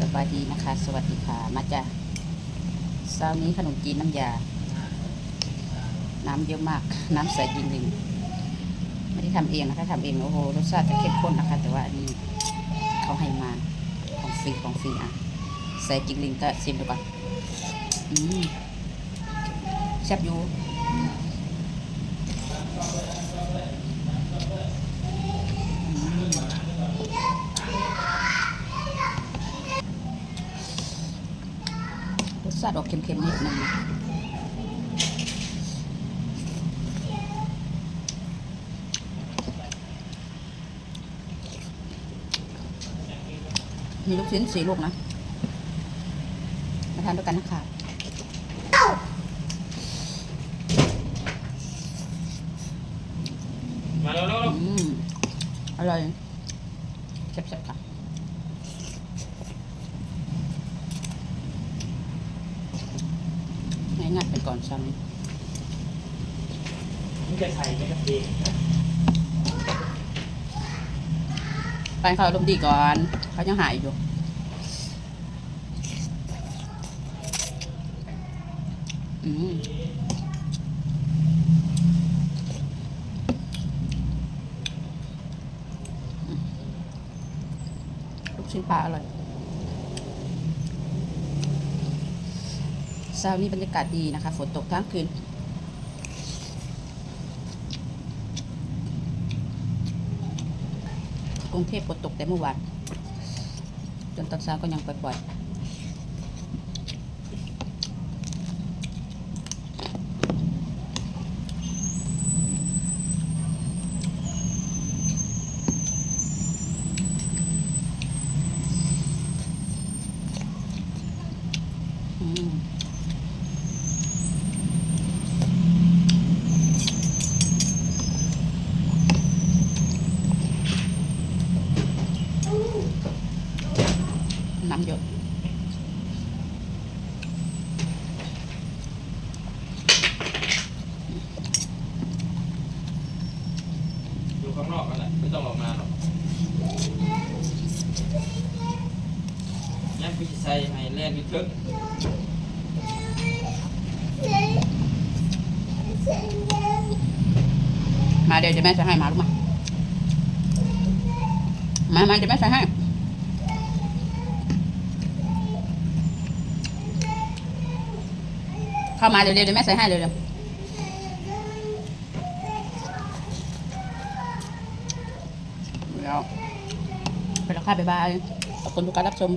สบายดีนะคะ สวัสดีค่ะ มาจ้ะเช้านี้ขนมจีนน้ำยา น้ำเยอะมาก น้ำใสจริงๆไม่ได้ทำเองนะคะทำเองโอ้โหรสชาติจะเข้มข้นนะคะ แต่ว่าอันนี้เขาให้มาของฟรีของฟรีอะใส่จริงลิงก็ชิมดูก่อนอืมแซ่บอยู่ ชาติออกเค็มๆนิดนึงมีลูกชิ้นสี่ลูกนะ มาทานด้วยกันนะคะมาเร็วเร็วเร็วอืมอร่อยแซ่บๆค่ะ ง่ายๆไปก่อนซ้ำนี่จะใส่ไม่กระเทีไปเขาอารมดีก่อน เขายังหายอยู่อืมลูกชิ้นปลาอร่อย เช้านี้บรรยากาศดีนะคะ ฝนตกทั้งคืน กรุงเทพฝนตกแต่เมื่อวาน จนตอนเช้าก็ยังปล่อยๆอืม น้ำเยอะอยู่ข้างนอกกันแหละไม่ต้องออกมาหรอกยังพี่ใส่ให้แล่นไม่ถึงมาเดี๋ยวเดี๋ยวแม่จะให้มาลูกมามามาเดี๋ยวแม่จะให้ เข้ามาเร็วๆเดี๋ยวแม่ใส่ให้เร็วๆแล้วไปแล้วค่ะบ๊ายบายขอบคุณทุกการรับชม